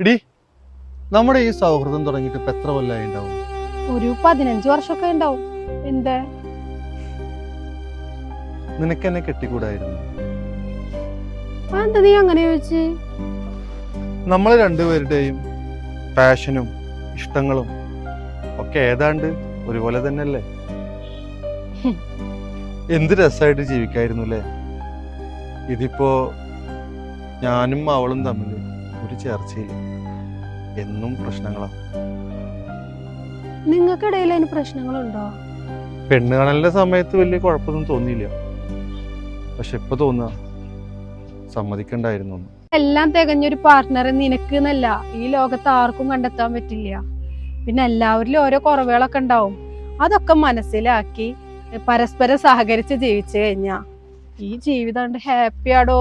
ഇടി നമ്മുടെ ഈ സൗഹൃദം തുടങ്ങിയിട്ട് ഇപ്പൊ എത്ര കൊല്ലായി ഉണ്ടാവും? ഒരു പതിനഞ്ച് വർഷമൊക്കെ ഉണ്ടാവും. എന്താ? നിനക്ക് എന്നെ കെട്ടിക്കൂടായിരുന്നു. എന്താ നീ അങ്ങനെ ചോദിച്ച്? നമ്മൾ രണ്ടുപേരുടെയും പാഷനും ഇഷ്ടങ്ങളും ഒക്കെ ഏതാണ്ട് ഒരുപോലെ തന്നെയല്ലേ? അല്ലേ എന്ത് രസമായിട്ട് ജീവിക്കായിരുന്നു അല്ലേ? ഇതിപ്പോ ഞാനും അവളും തമ്മിൽ ഒരു ചർച്ചയില്ല. എന്നും പ്രശ്നങ്ങളാ. നിങ്ങൾക്കിടയിൽ അതിന് പ്രശ്നങ്ങളുണ്ടോ? പെണ്ണ് കാണലിന്റെ സമയത്ത് വലിയ കുഴപ്പമൊന്നും തോന്നിയില്ല. പക്ഷെ ഇപ്പൊ തോന്നുക സമ്മതിക്കണ്ടായിരുന്നു എല്ലാം തികഞ്ഞൊരു പാർട്ട്ണറെ നിനക്ക് എന്നല്ല. ഈ ലോകത്ത് ആർക്കും കണ്ടെത്താൻ പറ്റില്ല. പിന്നെ എല്ലാവരിലും ഓരോ കുറവുകളൊക്കെ ഉണ്ടാവും. അതൊക്കെ മനസ്സിലാക്കി പരസ്പരം സഹകരിച്ച് ജീവിച്ചു കഴിഞ്ഞാ. ഈ ജീവിതം ഹാപ്പിയാടോ